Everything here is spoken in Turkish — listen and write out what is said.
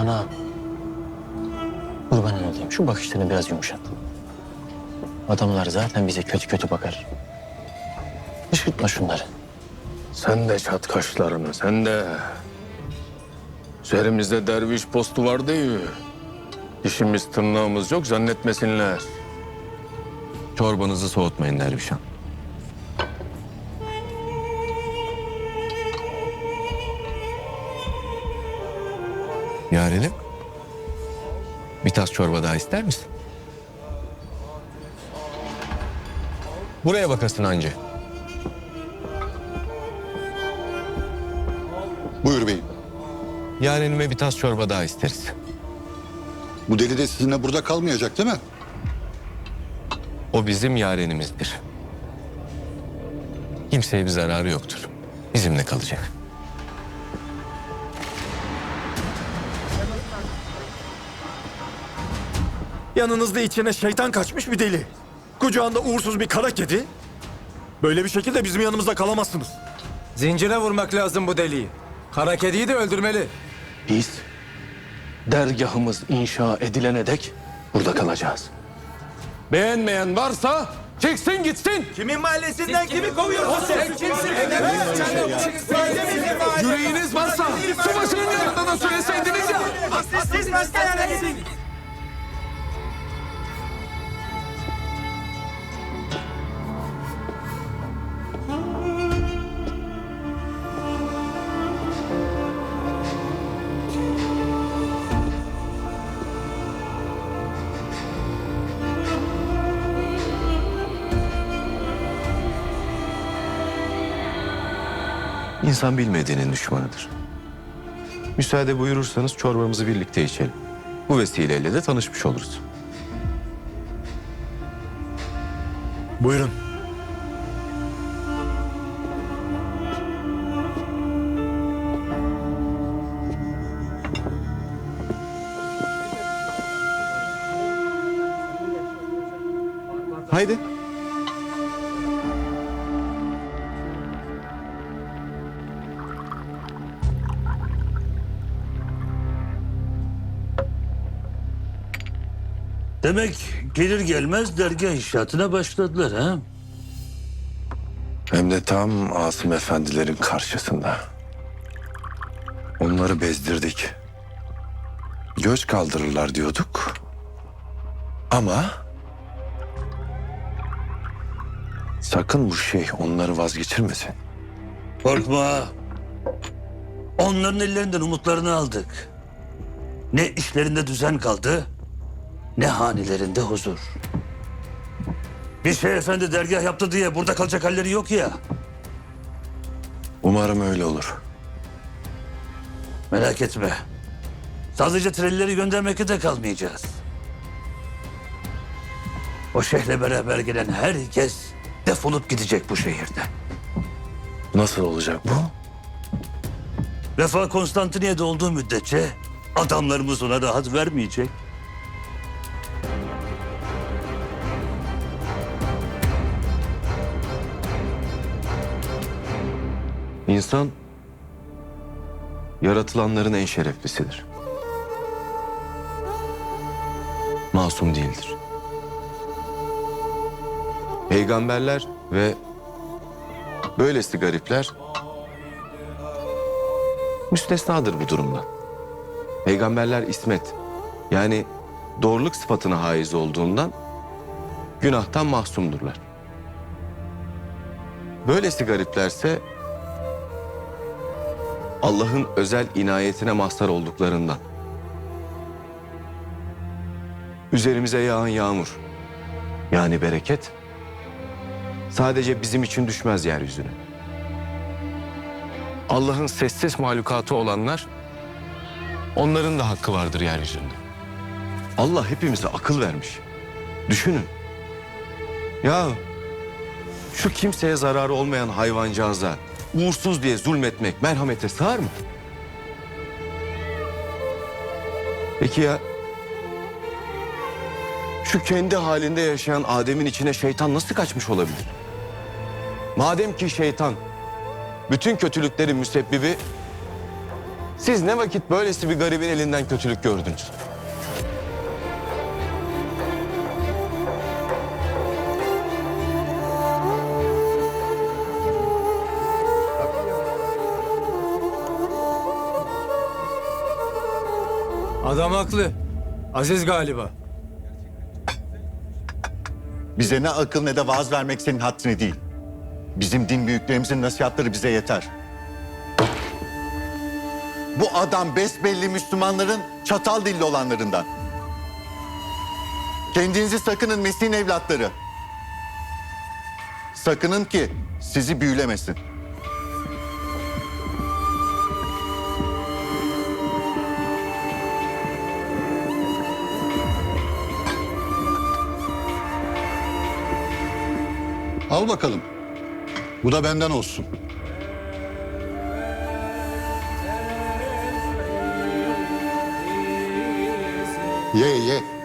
Aman ağam. Kurbanın olayım. Şu bakışlarını biraz yumuşat. Adamlar zaten bize kötü kötü bakar. Kışkırtma şunları. Sen de çat kaşlarını, sen de. Üzerimizde derviş postu var diyor. İşimiz tırnağımız yok zannetmesinler. Çorbanızı soğutmayın Dervişan. Yarenim. Bir tas çorba daha ister misin? Buraya bakasın anca. Buyur beyim. Yarenime bir tas çorba daha isteriz. Bu deli de sizinle burada kalmayacak değil mi? O bizim yarenimizdir. Kimseye bir zararı yoktur. Bizimle kalacak. Yanınızda içine şeytan kaçmış bir deli. Kucağında uğursuz bir kara kedi. Böyle bir şekilde bizim yanımızda kalamazsınız. Zincire vurmak lazım bu deliği. Kara kediyi de öldürmeli. Biz dergahımız inşa edilene dek burada kalacağız. Beğenmeyen varsa çıksın gitsin. Kimin mahallesinden kimi kovuyorsun sen? Yüreğiniz varsa İnsan bilmediğinin düşmanıdır. Müsaade buyurursanız çorbamızı birlikte içelim. Bu vesileyle de tanışmış oluruz. Buyurun. Haydi. Demek gelir gelmez dergah inşaatına başladılar ha? Hem de tam Asım efendilerin karşısında. Onları bezdirdik. Göç kaldırırlar diyorduk. Ama... Sakın bu şey onları vazgeçirmesin. Korkma. Onların ellerinden umutlarını aldık. Ne işlerinde düzen kaldı, ne hanelerinde huzur. Bir şey efendi dergah yaptı diye burada kalacak halleri yok ya. Umarım öyle olur. Merak etme. Sadece trelleri göndermekle de kalmayacağız. O şeyhle beraber gelen herkes defolup gidecek bu şehirden. Nasıl olacak bu? Vefa Konstantiniye'de olduğu müddetçe adamlarımız ona rahat vermeyecek. İnsan yaratılanların en şereflisidir. Masum değildir. Peygamberler ve böylesi garipler müstesnadır bu durumdan. Peygamberler ismet yani doğruluk sıfatına haiz olduğundan günahtan mahsumdurlar. Böylesi gariplerse Allah'ın özel inayetine mazhar olduklarından. Üzerimize yağan yağmur, yani bereket, sadece bizim için düşmez yeryüzüne. Allah'ın sessiz mahlukatı olanlar, onların da hakkı vardır yeryüzünde. Allah hepimize akıl vermiş. Düşünün. Ya şu kimseye zararı olmayan hayvancağıza uğursuz diye zulmetmek merhamete sığar mı? Peki ya şu kendi halinde yaşayan Adem'in içine şeytan nasıl kaçmış olabilir? Madem ki şeytan bütün kötülüklerin müsebbibi Siz ne vakit böylesi bir garibin elinden kötülük gördünüz? Adam haklı. Aziz galiba. Bize ne akıl ne de vaaz vermek senin haddine değil. Bizim din büyüklerimizin nasihatleri bize yeter. Bu adam besbelli Müslümanların çatal dilli olanlarından. Kendinizi sakının Mesih'in evlatları. Sakının ki sizi büyülemesin. Al bakalım. Bu da benden olsun. Ye ye.